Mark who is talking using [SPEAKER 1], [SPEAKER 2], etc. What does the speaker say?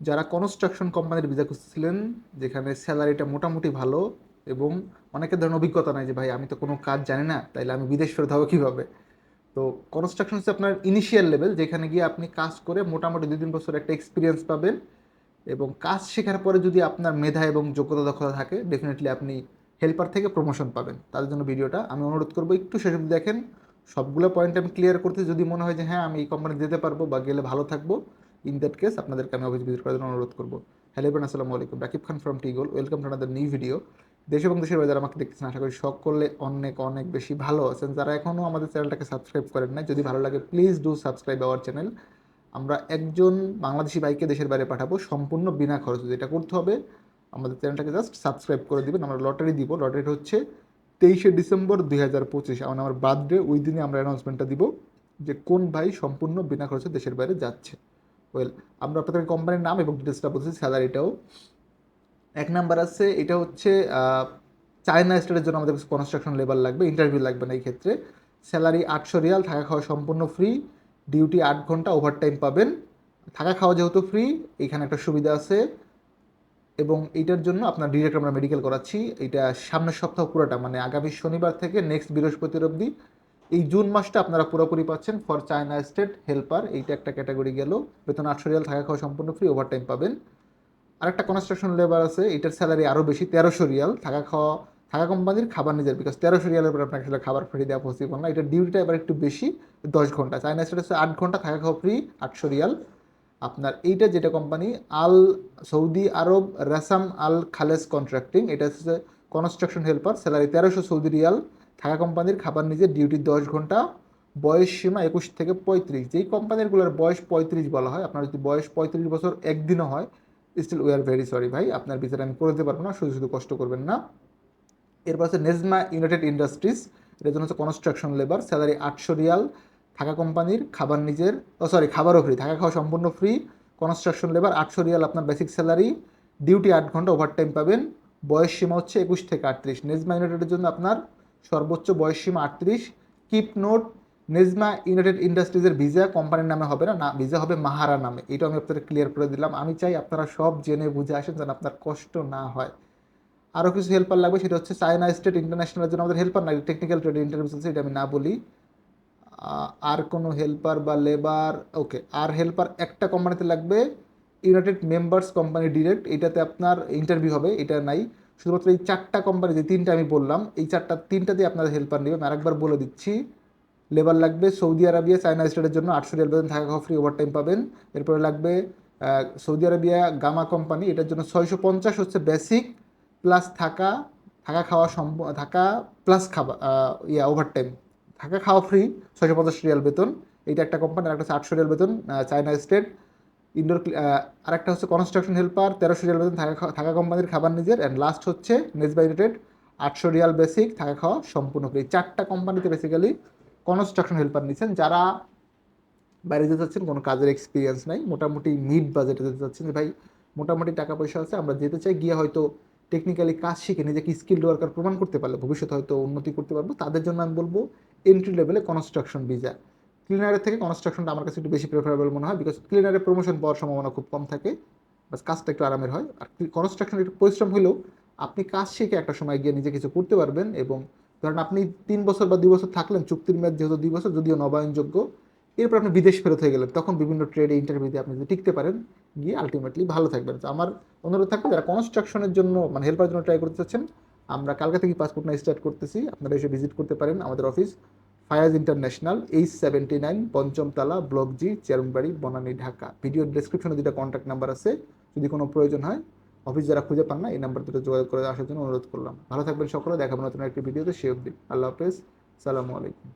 [SPEAKER 1] যারা কনস্ট্রাকশন কোম্পানির ভিসা খুঁজছিলেন যেখানে স্যালারিটা মোটামুটি ভালো এবং অনেকের ধরনের অভিজ্ঞতা নাই যে, ভাই, আমি তো কোনো কাজ জানি না, তাইলে আমি বিদেশ ফেরত হব কীভাবে? তো কনস্ট্রাকশন হচ্ছে আপনার ইনিশিয়াল লেভেল যেখানে গিয়ে আপনি কাজ করে মোটামুটি দুই তিন বছর একটা এক্সপিরিয়েন্স পাবেন এবং কাজ শেখার পরে যদি আপনার মেধা এবং যোগ্যতা দক্ষতা থাকে ডেফিনেটলি আপনি হেল্পার থেকে প্রমোশন পাবেন। তাদের জন্য ভিডিওটা আমি অনুরোধ করব, একটু অবধি দেখেন। সবগুলো পয়েন্ট আমি ক্লিয়ার করতে যদি মনে হয় যে হ্যাঁ আমি এই কোম্পানি যেতে পারব বা গেলে ভালো থাকব ইন দ্যাট কেস আপনাদেরকে আমি অফিস ভিজিট করার জন্য অনুরোধ করব। হ্যালো এবার আসসালামু আলাইকুম। Rakib Khan from টিগোল welcome to another new video দেশ এবং দেশের যারা আমাকে দেখতেছেন, আশা করি সকলে অনেক অনেক বেশি ভালো আছেন। যারা এখনও আমাদের চ্যানেলটাকে সাবস্ক্রাইব করেন না যদি ভালো লাগে please do subscribe our channel আমরা একজন বাংলাদেশি বাইককে দেশের বাইরে পাঠাবো সম্পূর্ণ বিনা খরচে। যেটা করতে হবে, আমাদের চ্যানেলটাকে জাস্ট সাবস্ক্রাইব করে দিবেন। আমরা লটারি দিব। লটারিটা হচ্ছে তেইশে ডিসেম্বর দুই হাজার পঁচিশ। মানে আমার বার্থডে ওই দিনে আমরা অ্যানাউন্সমেন্টটা দিব যে কোন ভাই সম্পূর্ণ বিনা খরচে দেশের বাইরে যাচ্ছে। ওয়েল আমরা আপনাদের কোম্পানির নাম এবং ডিটেলসটা বলছি স্যালারিটাও এক নাম্বার আছে, এটা হচ্ছে চায়না স্টেটের জন্য আমাদের কনস্ট্রাকশন লেবার লাগবে ইন্টারভিউ লাগবে না এই ক্ষেত্রে। স্যালারি আটশো রিয়াল, থাকা খাওয়া সম্পূর্ণ ফ্রি ডিউটি আট ঘণ্টা ওভারটাইম পাবেন। থাকা খাওয়া যেহেতু ফ্রি এখানে একটা সুবিধা আছে। এবং এইটার জন্য আপনার ডিরেক্ট আমরা মেডিকেল করাচ্ছি, এটা সামনের সপ্তাহ পুরোটা মানে আগামী শনিবার থেকে নেক্সট বৃহস্পতির অবধি এই জুন মাসটা আপনারা পুরোপুরি পাচ্ছেন ফর চায়না স্টেট হেল্পার এইটা একটা ক্যাটাগরি গেল। বেতন আটশো রিয়াল, থাকা খাওয়া সম্পূর্ণ ফ্রি ওভারটাইম পাবেন। আরেকটা কনস্ট্রাকশন লেবার আছে এটার স্যালারি আরও বেশি, তেরোশো রিয়াল। থাকা খাওয়া, থাকা কোম্পানির খাবার নিজের বিকজ তেরোশো রিয়ালের পরে আপনাকে আসলে খাবার ফ্রি দেওয়া পসিবল না। এটার ডিউটিটা এবার একটু বেশি, দশ ঘণ্টা। চায়না স্টেট হচ্ছে আট ঘণ্টা, থাকা খাওয়া ফ্রি আটশো রিয়াল। আপনার এইটা যেটা কোম্পানি আল সৌদি আরব রাসাম আল খালেস কন্ট্রাক্টিং এটা হচ্ছে কনস্ট্রাকশন হেল্পার স্যালারি তেরোশো সৌদি রিয়াল। থাকা কোম্পানির খাবার নিজের ডিউটি দশ ঘণ্টা, বয়স সীমা একুশ থেকে পঁয়ত্রিশ। যেই কোম্পানিরগুলোর বয়স পঁয়ত্রিশ বলা হয়, আপনার যদি বয়স পঁয়ত্রিশ বছর একদিনও হয় still we are very sorry ভাই, আপনার বিচারে আমি করে দিতে পারব না, শুধু শুধু কষ্ট করবেন না। এরপর আছে নেজমা ইউনাইটেড ইন্ডাস্ট্রিজ এটার জন্য হচ্ছে কনস্ট্রাকশন লেবার স্যালারি আটশো রিয়াল। থাকা কোম্পানির খাবার নিজের, ও সরি খাবারও ফ্রি থাকা খাওয়া সম্পূর্ণ ফ্রি কনস্ট্রাকশন লেবার আটশো রিয়াল আপনার বেসিক স্যালারি ডিউটি আট ঘণ্টা ওভারটাইম পাবেন। বয়স সীমা হচ্ছে একুশ থেকে আটত্রিশ। নেজমা ইউনাইটেডের জন্য আপনার সর্বোচ্চ বয়স সীমা আটত্রিশ। কিপ নোট, নেজমা ইউনাইটেড ইন্ডাস্ট্রিজের ভিসা কোম্পানির নামে হবে না না ভিসা হবে মাহারা নামে। এটা আমি আপনাদের ক্লিয়ার করে দিলাম। আমি চাই আপনারা সব জেনে বুঝে আসেন যেন আপনার কষ্ট না হয়। আরও কিছু হেল্পার লাগবে, সেটা হচ্ছে চায়না স্টেট ইন্টারন্যাশনালের জন্য আমাদের হেল্পার লাগে টেকনিক্যাল ট্রেড ইন্টারভিউ চলছে এটা আমি না বলি। আর কোনো হেল্পার বা লেবার ওকে আর হেল্পার একটা কোম্পানিতে লাগবে ইউনাইটেড মেম্বার্স কোম্পানি ডিরেক্ট এটাতে আপনার ইন্টারভিউ হবে, এটা নাই। শুধুমাত্র এই চারটা কোম্পানি যে তিনটা আমি বললাম, এই চারটা তিনটাতে আপনার হেল্পার নেবে। আমি আরেকবার বলে দিচ্ছি লেবার লাগবে সৌদি আরবিয়া, চায়না স্টেটের জন্য আটশো রিয়াল বেতন থাকা খাওয়া ফ্রি ওভারটাইম পাবেন। এরপরে লাগবে সৌদি আরবিয়া গামা কোম্পানি এটার জন্য ছয়শো পঞ্চাশ হচ্ছে বেসিক প্লাস থাকা থাকা খাওয়া সম্প থাকা প্লাস খাবার ইয়া ওভারটাইম থাকা খাওয়া ফ্রি ছয়শো পঞ্চাশ রিয়াল বেতন। এইটা একটা কোম্পানি আরেকটা হচ্ছে আটশো রিয়াল বেতন চায়না স্টেট ইনডোর আরেকটা হচ্ছে কনস্ট্রাকশন হেল্পার তেরোশো রিয়াল বেতন, থাকা থাকা কোম্পানির খাবার নিজের অ্যান্ড লাস্ট হচ্ছে নেজবা ইউনাইটেড আটশো রিয়াল বেসিক থাকা খাওয়া সম্পূর্ণ ফ্রি চারটা কোম্পানিতে বেসিক্যালি কনস্ট্রাকশন হেল্পার নিচ্ছেন যারা বাইরে যেতে চাচ্ছেন, কোনো কাজের এক্সপিরিয়েন্স নাই, মোটামুটি মিড বাজেটে যেতে চাচ্ছেন ভাই, মোটামুটি টাকা পয়সা আছে, আমরা যেতে চাই। গিয়ে হয়তো টেকনিক্যালি কাজ শিখে নিজেকে স্কিল ওয়ার্কার প্রমাণ করতে পারলে। ভবিষ্যতে হয়তো উন্নতি করতে পারব। তাদের জন্য আমি বলব এন্ট্রি লেভেলে কনস্ট্রাকশন ভিসা ক্লিনারের থেকে কনস্ট্রাকশনটা আমার কাছে একটু বেশি প্রেফারেবল মনে হয় বিকজ ক্লিনারের প্রমোশন পাওয়ার সম্ভাবনা খুব কম থাকে। বাস কাজটা একটু আরামের হয়। আর কনস্ট্রাকশন একটু পরিশ্রম হলেও আপনি কাজ শিখে একটা সময় গিয়ে নিজে কিছু করতে পারবেন এবং ধরেন আপনি তিন বছর বা দুই বছর থাকলেন, চুক্তির মেয়াদ যেহেতু দুই বছর, যদিও নবায়নযোগ্য, এরপর আপনি বিদেশ ফেরত হয়ে গেলেন, তখন বিভিন্ন ট্রেডে ইন্টারভিউতে আপনি যদি টিকতে পারেন, গিয়ে আলটিমেটলি ভালো থাকবেন। তো আমার অনুরোধ থাকবে যারা কনস্ট্রাকশনের জন্য মানে হেল্পার জন্য ট্রাই করতে চাচ্ছেন, আমরা কালকে থেকে পাসপোর্ট না স্টার্ট করতেছি, আপনারা এসে ভিজিট করতে পারেন আমাদের office Fayaz international, H seventy nine, পঞ্চমতলা, block G Chairmanbari Banani, Dhaka. Video ডিসক্রিপশনে দুটা কন্ট্যাক্ট নাম্বার আছে। যদি কোনো প্রয়োজন হয় অফিস যারা খুঁজে পান না, এই নাম্বার দুটো যোগাযোগ করে আসার জন্য অনুরোধ করলাম। ভালো থাকবেন সকলে, দেখাবো নতুন একটি ভিডিওতে, সে অব্দি আল্লাহ হাফেজ। সালামু আলাইকুম।